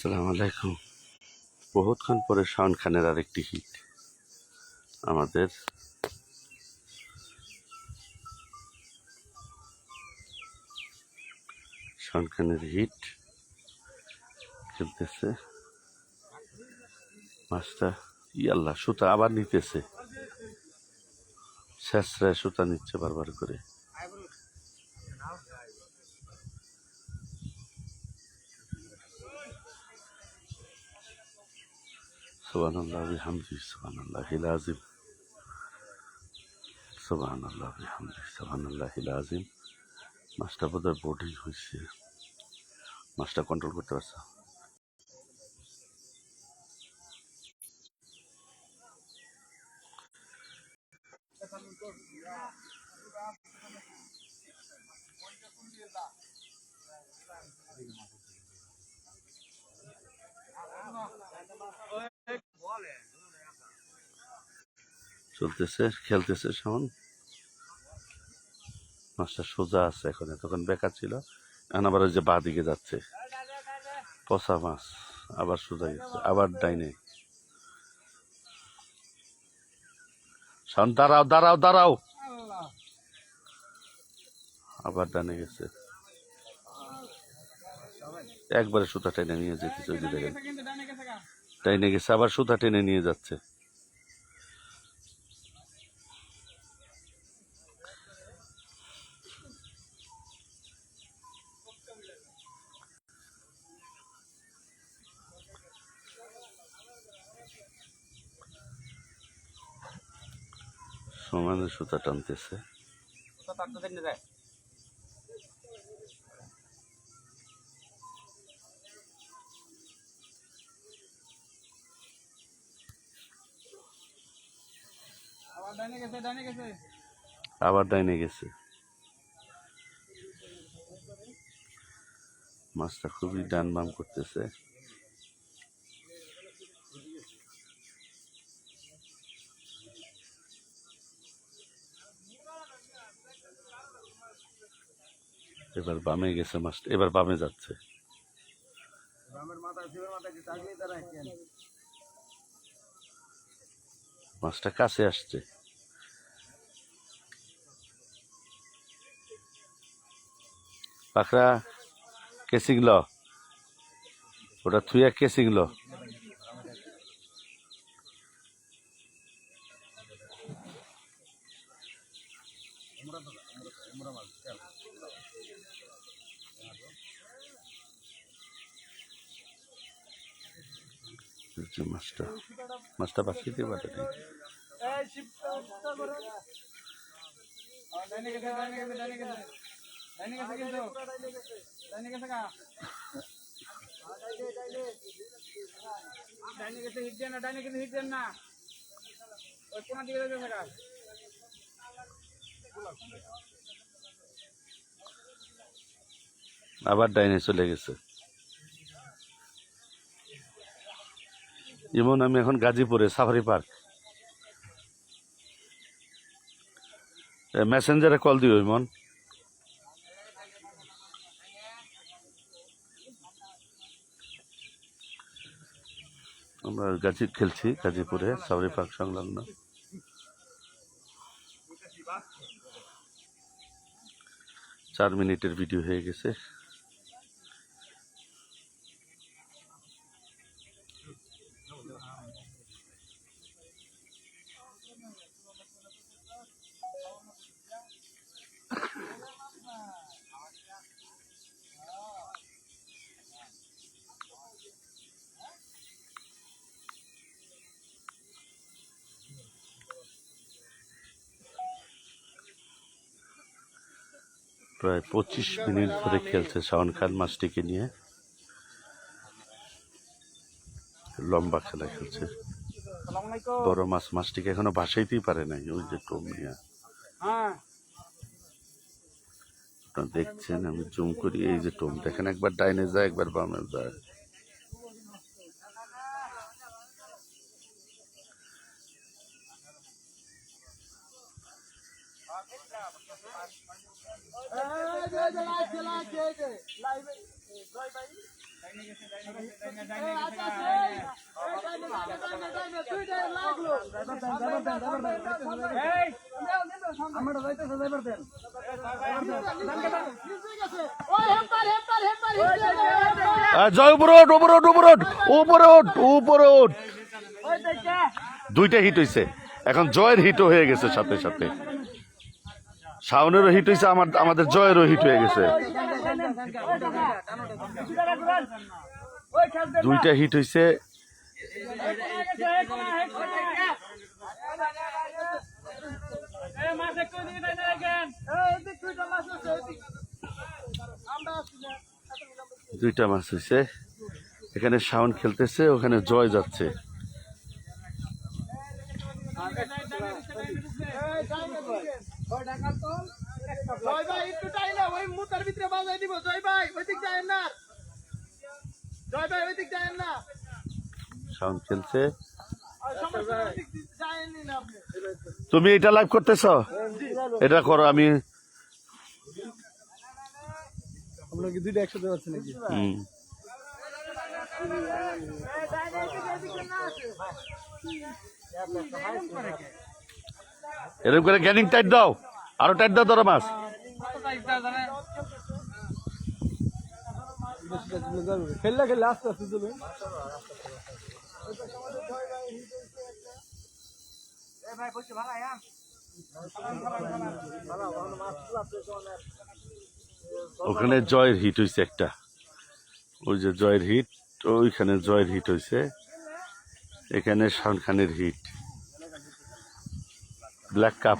আসসালামু আলাইকুম। বহুতক্ষণ পরে শাওন খানের আরেকটি হিট আমাদের শাওন খানের হিট খেলতেছে। মাছটা ইয়াল্লা সুতা আবার নিতেছে। শেষরায় সুতা নিচ্ছে বারবার করে। সুবান আল্লাহ হামদি সুবান আল্লাহ হিলাজিম। সুবান আল্লাহ হামদি সুবান আল্লাহ হিলাজিম। মাছটা বোধ হয় বোটিং হয়েছে। মাছটা কন্ট্রোল করতে পারছে? চলতেছে, খেলতেছে সামন। মাছটা সোজা আছে এখন তখন বেকার ছিল। এখন আবার ওই যে বা দিকে যাচ্ছে। পচা মাছ, আবার সোজা গেছে, আবার ডাইনে। শান দাঁড়াও দাঁড়াও দাঁড়াও। আবার ডানে গেছে। একবারে সুতা টেনে নিয়ে যেতেছে ওই দেখেন। টেনে গেছে আবার সুতা টেনে নিয়ে যাচ্ছে? সমানে সুতা টানতেছে। আবার ডাইনে গেছে। মাছটা খুবই ডান বাম করতেছে। এবার বামে গেছে মাছটা এবার বামে যাচ্ছে। মাছটা কাছে আসছে। পাখরা কে শিখল? ওটা থুইয়া কে শিখল? মাছটা মাছটা বাঁচিয়ে আবার ডাইনে চলে গেছে যেমন আমি এখন গাজীপুরে সাফারি পার্ক মেসেঞ্জারে কল দিও ইমন আমরা গাজী খেলছি গাজীপুরে সাবরি পার্ক সংলগ্ন। চার মিনিটের ভিডিও হয়ে গেছে। প্রায় পঁচিশ মিনিট ধরে খেলছে শাওন খান মাছটিকে নিয়ে। লম্বা খেলা খেলছে। বড় মাছ মাছটিকে এখনও ভাসাইতেই পারে নাই। ওই যে টোম নিয়ে আপনারা দেখছেন আমি জুম করি এই যে টোম। দেখেন একবার ডাইনে যায় একবার বামে যায়। জয় ওঠ উপরে ওঠ উপরে ওঠ দুইটা হিট হইছে। এখন জয়ের হিটও হয়ে গেছে সাথে সাথে। শাওনেরও হিট হয়েছে আমার আমাদের জয়েরও হিট হয়ে গেছে। দুইটা হিট হয়েছে দুইটা মাছ হয়েছে এখানে শাওন খেলতেছে, ওখানে জয় যাচ্ছে। জয় ভাই একটু চাই না ওই মুতার ভিতরে বাজাই দিব জয় ভাই ওই দিক যায় না জয় ভাই ওই দিক যায় না আপনি তুমি এটা লাইভ করতেছ এটা করো আমি আমরা কি দুইটা একসাথে যাচ্ছে নাকি হুম। এরকম করে গ্যানিং টাইট দাও। আরও টাইট দাও ধরো মাছ। খেললে খেললে আস্তে আস্তে চলবে। ওখানে জয়ের হিট হয়েছে একটা। ওই যে জয়ের হিট ওইখানে জয়ের হিট হয়েছে এখানে শান খানের হিট ব্ল্যাক কাপ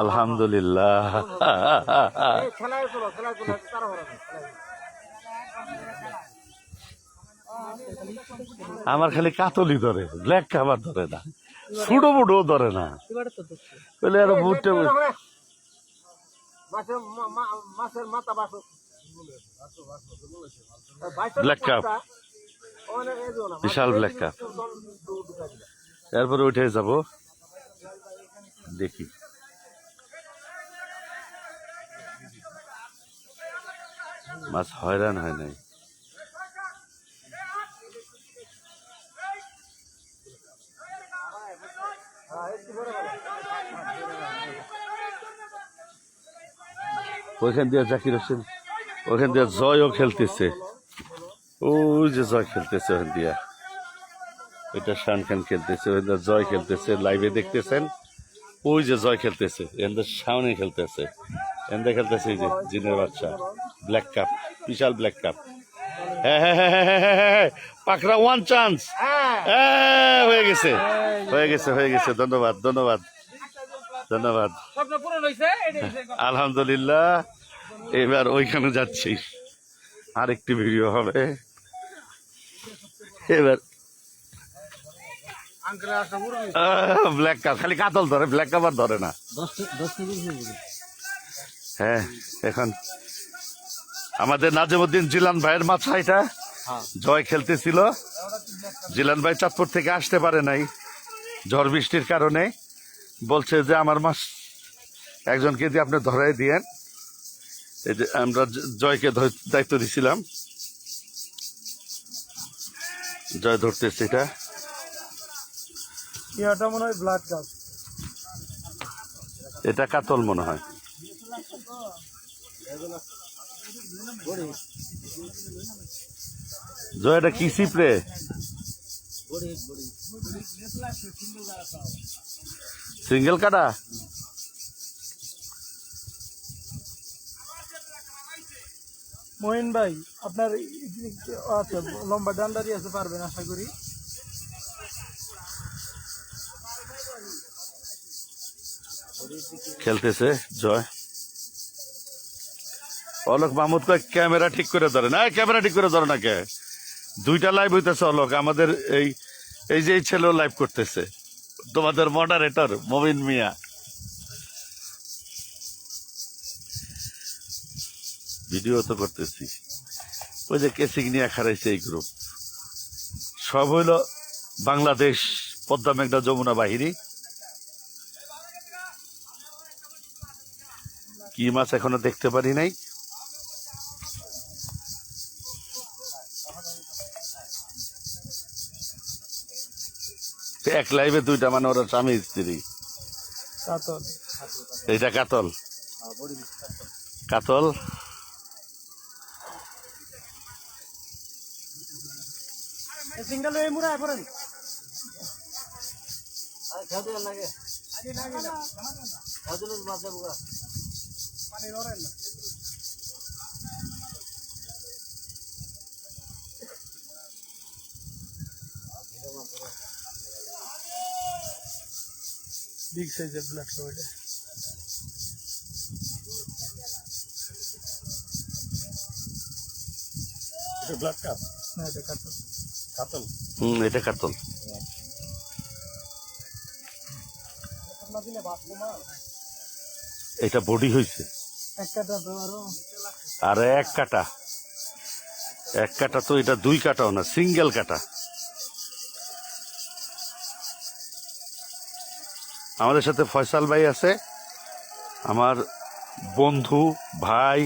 আলহামদুলিল্লাহ আমার খালি কাতলি ধরে ব্ল্যাক কাপ ধরে না। ছুটো বুটো ধরে না। বলে আর বুটে ব্ল্যাক কাপ বিশাল ব্ল্যাক কাপ তারপরে উঠে যাব। দেখি। মাছ হয়রান হয় নাই। ওইখান দিয়ে জাকির হোসেন ওখান দিয়ে জয়ও খেলতেছে। ওই যে জয় খেলতেছে ওখান দিয়া। এটা শান খান খেলতেছে দিয়ে জয় খেলতেছে লাইভে দেখতেছেন? ওই যে জয় খেলতেছে এখান সামনে খেলতেছে। এখান খেলতেছে এই যে জিনের বাচ্চা ব্ল্যাক কাপ বিশাল ব্ল্যাক কাপ হ্যাঁ হ্যাঁ হ্যাঁ হ্যাঁ হ্যাঁ হ্যাঁ হ্যাঁ পাকড়া ওয়ান চান্স হয়ে গেছে হয়ে গেছে হয়ে গেছে, ধন্যবাদ ধন্যবাদ ধন্যবাদ। আলহামদুলিল্লাহ, এবার ওইখানে যাচ্ছি। আরেকটি ভিডিও হবে। এবার ব্ল্যাক কাপ খালি কাতল ধরে ব্ল্যাক কাপ আর ধরে না। হ্যাঁ এখন আমাদের নাজিমুদ্দিন জিলান ভাইয়ের মাথা এটা। জয় খেলতেছিল। জিলান ভাই চাঁদপুর থেকে আসতে পারে নাই ঝড় বৃষ্টির কারণে। বলছে যে আমার মাছ একজনকে দিয়ে আপনি ধরাই দিয়েন। এই যে আমরা জয়কে দায়িত্ব দিছিলাম। জয় ধরতেছে এটা। ইয়াটা মনে হয় ব্লাড কাপ এটা কাতল মনে হয়। জয় এটা কি সিপরে সিঙ্গেল কাটা? মহিন ভাই, আপনার আচ্ছা লম্বা ডান্ডারি আছে, পারবেন আশা করি। খেলতেছে, জয়। অলোক মাহমুদ কয়, ক্যামেরা ঠিক করে ধরে। না, ক্যামেরা ঠিক করে ধরে না কে? দুইটা লাইভ হইতেছে অলোক, আমাদের এই এই যে ছেলেও লাইভ করতেছে। তোমাদের মডারেটর মমিন মিয়া। ভিডিও তো করতেছি। ওই যে কেসিং নিয়ে খারাইছে এই গ্রুপ সব হইল বাংলাদেশ পদ্মা মেঘনা যমুনা বাহিনী। কি মাছ এখনও দেখতে পারি নাই? এক লাইভে দুইটা মানে ওরা স্বামী স্ত্রী। এটা কাতল। কাতল? হ্যাঁ, সিঙ্গেল হয়ে মুড়ায় পড়েন না। বিগ সাইজের ব্ল্যাক ওইটা এটা ব্ল্যাক কাপ না। এটা কাতল কাতল? হুম এটা কাতল। এটা বডি হয়েছে আর। এক কাটা। এক কাটা তো এটা দুই কাটাও না সিঙ্গেল কাটা। আমাদের সাথে ফয়সাল ভাই আছে। আমার বন্ধু ভাই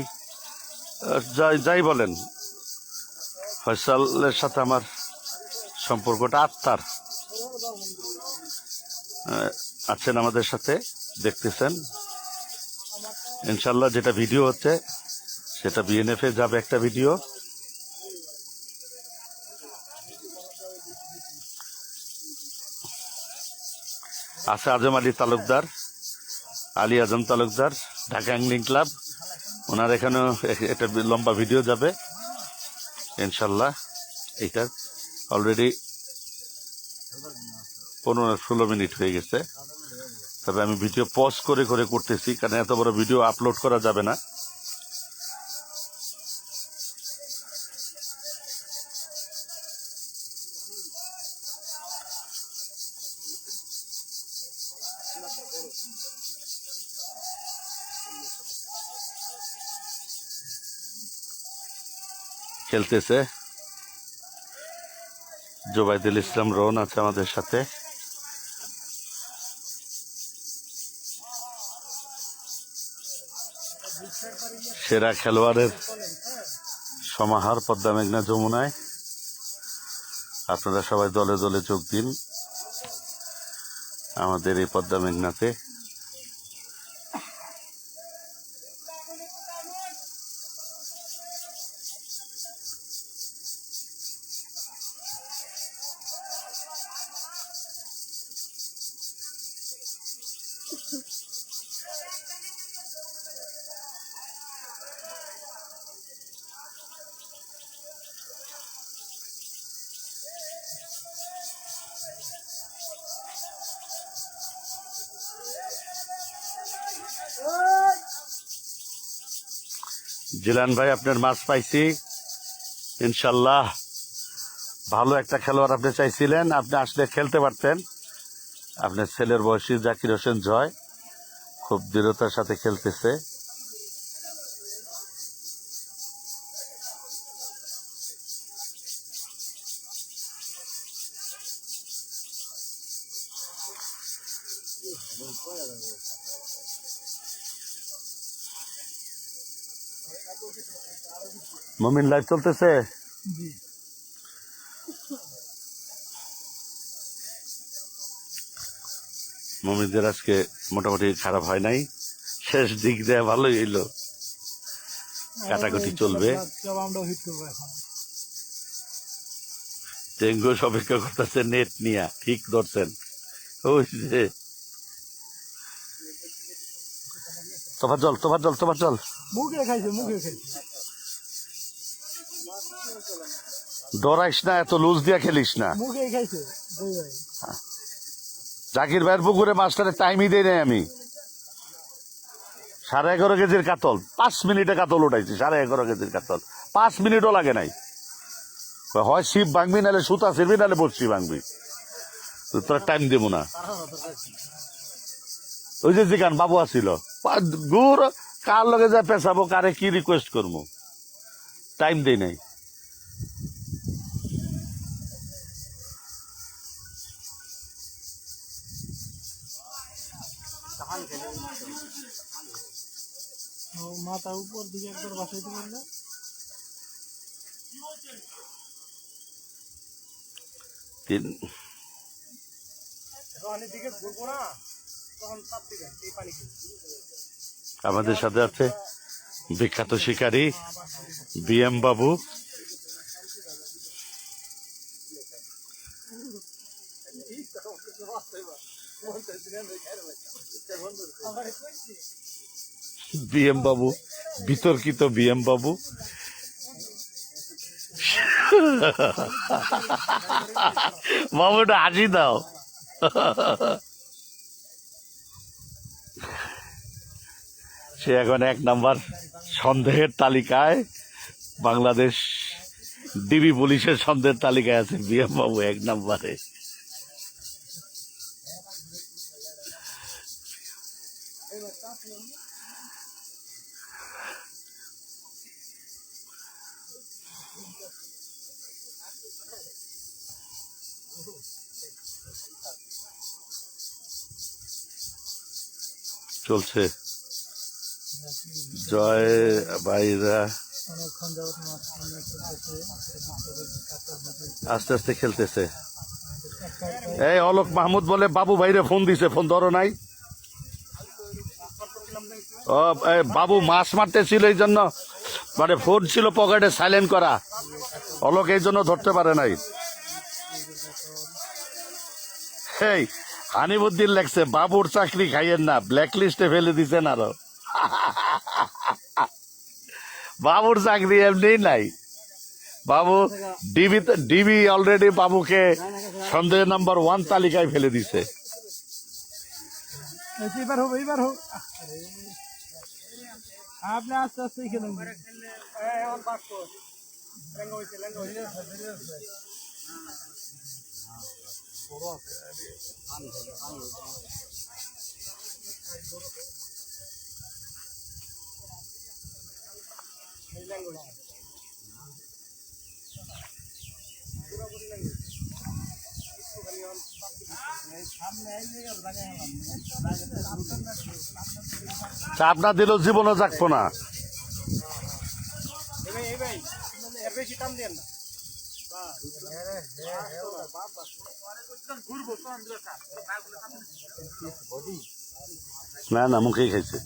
যাই যাই বলেন। ফয়সালের সাথে আমার সম্পর্কটা আত্মার। আছেন আমাদের সাথে, দেখতেছেন। ইনশাল্লাহ যেটা ভিডিও হচ্ছে, সেটা বিএনএফ যাবে একটা ভিডিও। আছে আজম আলী তালুকদার, আলী আজম তালুকদার, ঢাকা অ্যাংলিং ক্লাব। ওনার এখানেও এক- একটা লম্বা ভিডিও যাবে। ইনশাল্লাহ এইটার অলরেডি পনেরো, ষোলো মিনিট হয়ে গেছে। তবে আমি ভিডিও পজ করে করে করতেছি, কারণ এত বড় ভিডিও আপলোড করা যাবে না। খেলতেছে। জোবাইদুল ইসলাম রোহন আছে আমাদের সাথে। সেরা খেলোয়াড়ের সমাহার পদ্মা মেঘনা যমুনায়। আপনারা সবাই দলে দলে যোগ দিন। আমাদের এই পদ্মা মেঘনাতে জিলান ভাই, আপনার মাছ পাইছি। ইনশাল্লাহ ভালো একটা খেলোয়াড় আপনি চাইছিলেন, আপনি আসলে খেলতে পারতেন। আপনার ছেলের বয়সী জাকির হোসেন জয় খুব দৃঢ়তার সাথে খেলতেছে। মমিন লাইভ চলতেছে? মমিনদের আজকে মোটামুটি খারাপ হয় নাই। শেষ দিক দিয়ে ভালোই হইল। কাটাকুটি চলবে। টেঙ্গু অপেক্ষা করতেছে নেট নিয়া। ঠিক ধরছেন। ওই যে। তোমার জল তোমার জল তোমার জল মুখে খাইছে মুখে খাইছে। ডরাইস না এত লুজ দিয়া খেলিস না। জাকির ভাইয়ের পুকুরে মাস্টারের টাইমই দেয় নাই আমি। সাড়ে এগারো কেজির কাতল পাঁচ মিনিটে কাতল উঠাইছি সাড়ে এগারো কেজির কাতল। পাঁচ মিনিটও লাগে নাই। হয় শিব ভাঙবি নাহলে সুতা ছিড়বি নাহলে বসছি ভাঙবি। তো তোরা টাইম দেবো না। ওই যে জিগান বাবু আসিল গুড় কার লগে যা পেছাবো কারে কি রিকোয়েস্ট করব টাইম দেই নাই। মাথা উপর দিকে একবার বসাইতে পারলে? তিন। যখন ঘুরবো না তখন চাপ দিবেন এই পানি আমাদের সাথে আছে বিখ্যাত শিকারী B M Babu B M Babu, বিতর্কিত বি এম বাবু। বাবুটা হাসি দাও। সে এখন এক নাম্বার সন্দেহের তালিকায় বাংলাদেশ ডিবি পুলিশের সন্দেহের তালিকায় আছে বিএম বাবু এক নাম্বারে। চলছে। জয় খেলতেছে আস্তে আস্তে খেলতেছে। এই অলোক মাহমুদ বলে, বাবু ভাইরে ফোন দিছে, ফোন ধরো নাই। বাবু মাছ মারতে ছিল এই জন্য মানে ফোন ছিল পকেটে সাইলেন্ট করা। অলোক এই জন্য ধরতে পারে নাই। এই হানিবুদ্দিন লেখছে বাবুর চাকরি খাইয়েন না ব্ল্যাক লিস্টে ফেলে দিছেন আরও। বাবুর চাকরি এমনি নাই। বাবু ডিবি ডিবি অলরেডি বাবুকে সন্দেহ নাম্বার ওয়ান তালিকায় ফেলে দিছে। আপনি চাপ না দিলেও জীবনও যাকবো না বেশি না না না মুখেই খেয়েছে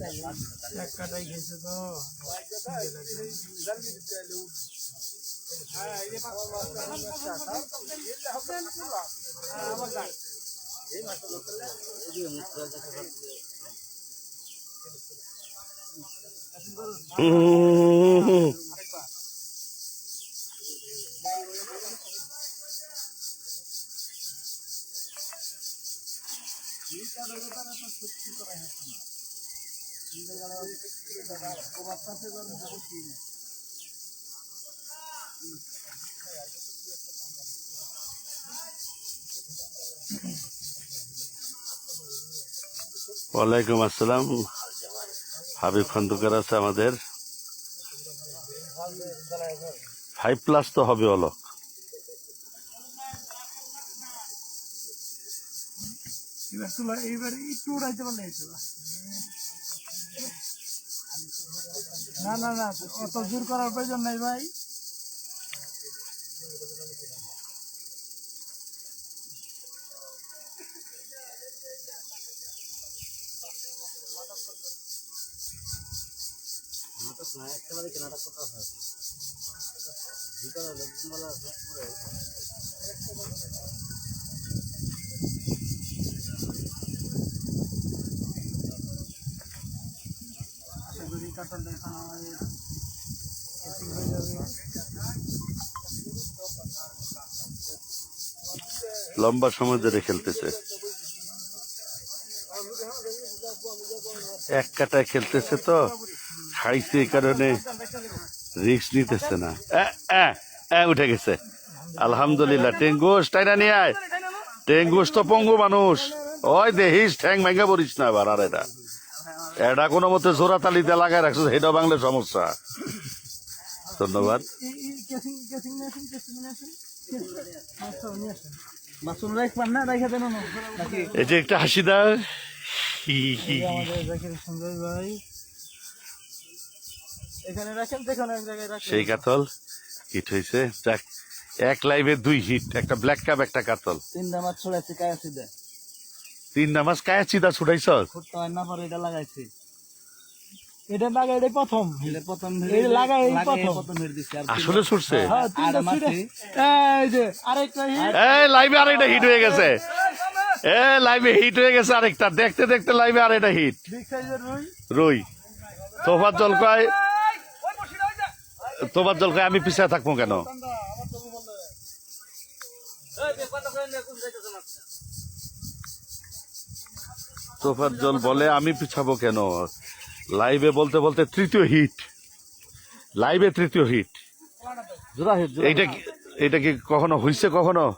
হুম। ওয়ালাইকুম আসসালাম। হাবিব খন্দকার আছে আমাদের। ফাইভ প্লাস তো হবে অলক। এবার তুলা এইবার একটু উড়াইতে পারলে হইতো না না না অত জোর করার প্রয়োজন নাই ভাই আশা লম্বা সময় ধরে খেলতেছে। এক কাটায় খেলতেছে তো, খাইছে এই কারণে রিক্স নিতেছে না। উঠে গেছে। আলহামদুলিল্লাহ টেঙ্গুস টাইনা নিয়ে আয়। টেঙ্গুস তো পঙ্গু মানুষ। ওই দেহিস ঠ্যাং ভেঙে পড়িস না এবার আর এটা। এটা কোনো মতে জোড়া তালিতে লাগায় রাখছো সেটা বাংলা সমস্যা। ধন্যবাদ। এই- যে একটা হাসি সেই কাতল হিট হয়েছে। যাক, এক লাইভে দুই হিট একটা ব্ল্যাক কাপ একটা কাতল। তিনটা মাছ ছড়াইছে কায়াসি দেয় তিন নামাজ কায়া চিদা ছুটাইছ না পরে এটা লাগাইছে। এটা লাগাই এটা প্রথম। এটা প্রথম এই লাগাই এই প্রথম। প্রথম হেড দিছি আর আসলে ছুটছে। হ্যাঁ এই যে আরেকটা এই লাইভে আরেকটা হিট হয়ে গেছে। এ লাইভে হিট হয়ে গেছে আরেকটা। দেখতে দেখতে লাইভে আর এটা হিট রুই। রুই। তোফার জল কয় ওই বসিটা ওই যা তোফার জল আমি পিছিয়ে থাকব কেন এই যে কথা কইন না কোন যাইতেছ না তোফার জল বলে আমি পিছাবো কেন? লাইভে বলতে বলতে তৃতীয় হিট। লাইভে তৃতীয় হিট। এইটা কি এটা কি কখনো হয়েছে কখনো?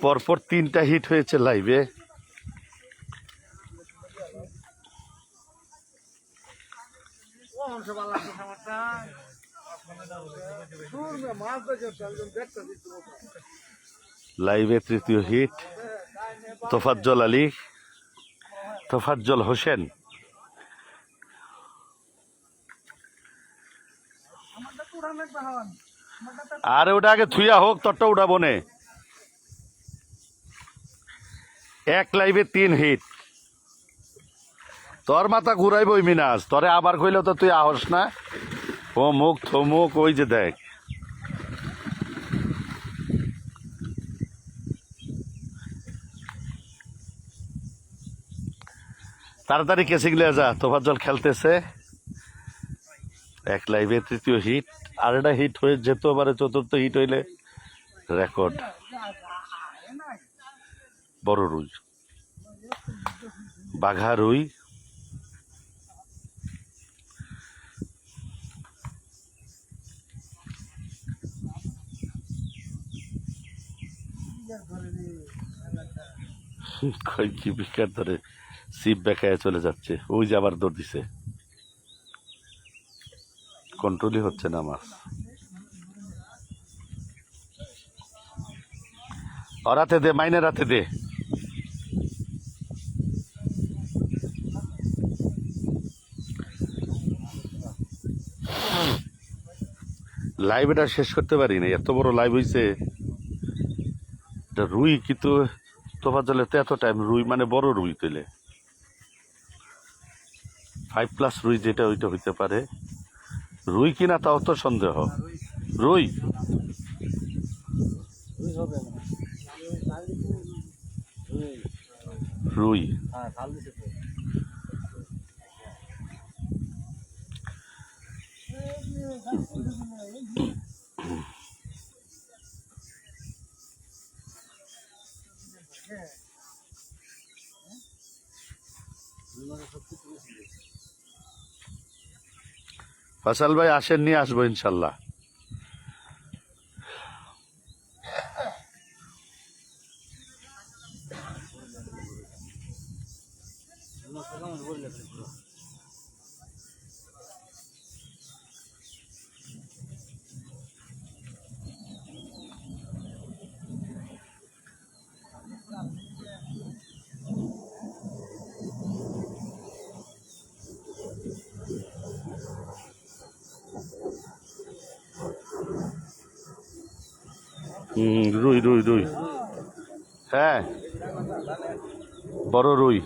পরপর তিনটা হিট হয়েছে লাইভে। লাইভে তৃতীয় হিট। তোফাজ্জল আলী। তোফাজ্জল হোসেন। আরে ওটা আগে থুইয়া হোক, তোরটা উঠাবো নে। এক লাইভে তিন হিট। তোর মাথা ঘুরাইব মিনাস তরে আবার কইলেও তো তুই আহস না। ও মুখ থমুক, ওই যে দেখ। তাড়াতাড়ি কেসে গিলে যা তোফার জল খেলতেছে। এক লাইভে তৃতীয় হিট আর একটা হিট হয়ে যেত পারে, চতুর্থ হিট হইলে রেকর্ড বড় রুই। বাঘা রুই। কই কি বিকার ধরে সিপ বেকায় চলে যাচ্ছে। ওই যে আবার দৌড় দিছে। কন্ট্রোলই হচ্ছে না মাছ অরাতে দে, মাইনে রাতে দে। লাইভ এটা শেষ করতে পারি না এত বড় লাইভ এটা রুই, কিন্তু জলে তো এত টাইম রুই মানে বড় রুই তুলে ফাইভ প্লাস রুই যেটা ওইটা হইতে পারে। রুই কিনা তাও তো সন্দেহ। রুই? রুই। হবে ফসল ভাই আসেন নিয়ে আসব ইনশাল্লাহ। রুই রুই রুই। হ্যাঁ। বড় রুই।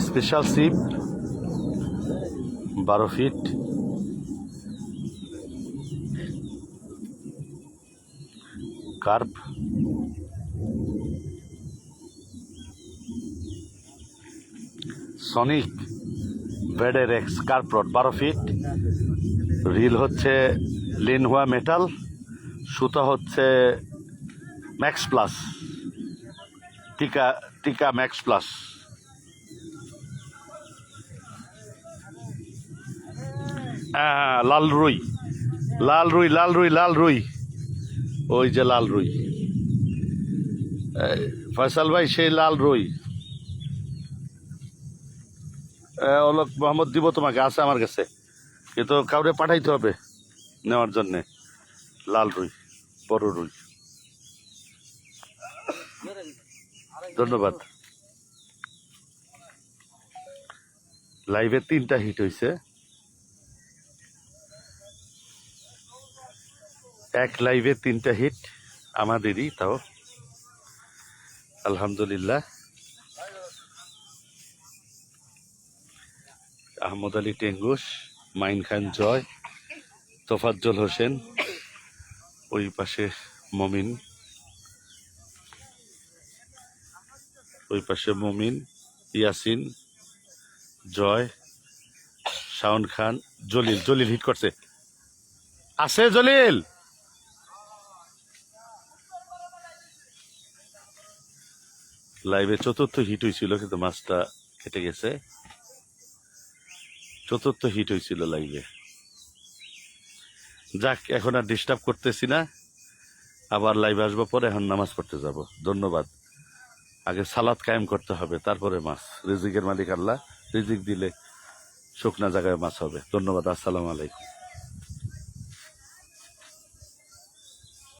স্পেশাল সিপ বারো ফিট। কার্প। সনিক। বেডের এক্স কার্পরড বারো ফিট। রিল হচ্ছে লিনহুয়া মেটাল সুতা হচ্ছে ম্যাক্স প্লাস টিকা টিকা ম্যাক্স প্লাস। হ্যাঁ, লাল রুই লাল রুই লাল রুই লাল রুই। ওই যে লাল রুই। ফয়সাল ভাই সেই লাল রুই এ, অলোক মোহাম্মদ দিব তোমাকে, আছে আমার কাছে। কিন্তু কাউরে পাঠাইতে হবে নেওয়ার জন্যে। লাল রুই, বড় রুই। ধন্যবাদ। লাইভে তিনটা হিট হয়েছে এক লাইভে তিনটা হিট, আমাদেরই তাও। আলহামদুলিল্লাহ। আহমদ আলী টেঙ্গুস মাইন খান জয়, তোফাজ্জল হোসেন, ওই পাশে মমিন, ওই পাশে মমিন, ইয়াসিন, জয়, শাওন খান, জলিল জলিল হিট করছে। আছে জলিল! লাইভে চতুর্থ হিট হয়েছিল, কিন্তু মাছটা কেটে গেছে। চতুর্থ হিট হয়েছিল লাইভে যাক, এখন আর ডিস্টার্ব করতেছি না। আবার লাইভ আসব পরে, এখন নামাজ পড়তে যাব। ধন্যবাদ। আগে সালাদ কায়েম করতে হবে, তারপরে মাছ। রিজিকের মালিক আল্লাহ। রিজিক দিলে শুকনা জায়গায় মাছ হবে। ধন্যবাদ, আসসালামু আলাইকুম।